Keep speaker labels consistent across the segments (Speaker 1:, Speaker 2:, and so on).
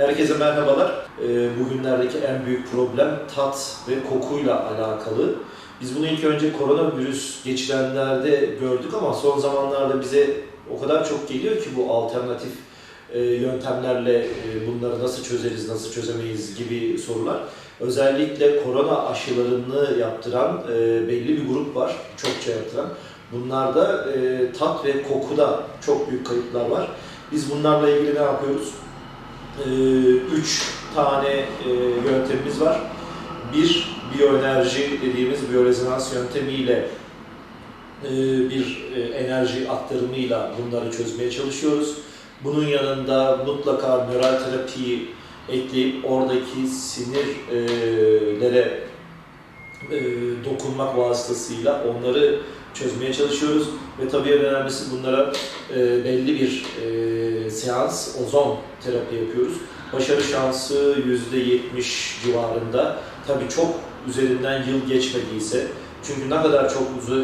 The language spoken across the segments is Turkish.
Speaker 1: Herkese merhabalar. Ee, Bugünlerdeki en büyük problem tat ve kokuyla alakalı. Biz bunu ilk önce koronavirüs geçirenlerde gördük ama son zamanlarda bize o kadar çok geliyor ki bu alternatif e, yöntemlerle e, bunları nasıl çözeriz, nasıl çözemeyiz gibi sorular. Özellikle korona aşılarını yaptıran e, belli bir grup var, çokça yaptıran. Bunlarda tat ve kokuda çok büyük kayıplar var. Biz bunlarla ilgili ne yapıyoruz? Ee, üç tane e, yöntemimiz var. Bir, biyoenerji dediğimiz biyorezonans yöntemiyle e, bir e, enerji aktarımıyla bunları çözmeye çalışıyoruz. Bunun yanında mutlaka nöral terapiyi ekleyip oradaki sinirlere dokunmak vasıtasıyla onları çözmeye çalışıyoruz. Ve tabii en önemlisi bunlara belli bir seans ozon terapi yapıyoruz. Başarı şansı %70 civarında. Tabii çok üzerinden yıl geçmediyse, çünkü ne kadar çok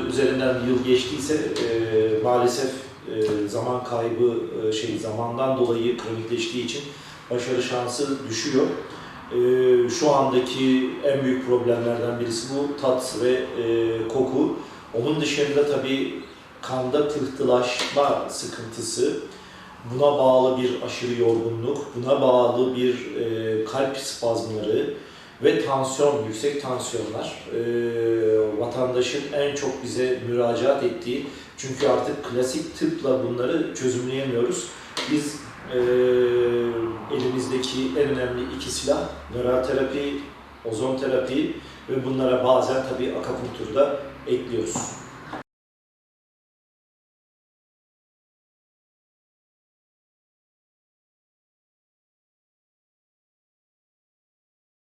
Speaker 1: üzerinden yıl geçtiyse e, maalesef e, zaman kaybı e, şey zamandan dolayı kronikleştiği için başarı şansı düşüyor. E, şu andaki en büyük problemlerden birisi bu tat ve e, koku. Onun dışında tabii kanda pıhtılaşma sıkıntısı, buna bağlı bir aşırı yorgunluk, buna bağlı bir e, kalp spazmları ve tansiyon, yüksek tansiyonlar e, vatandaşın en çok bize müracaat ettiği çünkü artık klasik tıpla bunları çözümleyemiyoruz. Biz e, elimizdeki en önemli iki silah nöral terapi, ozon terapi ve bunlara bazen tabii akupunkturda ekliyoruz.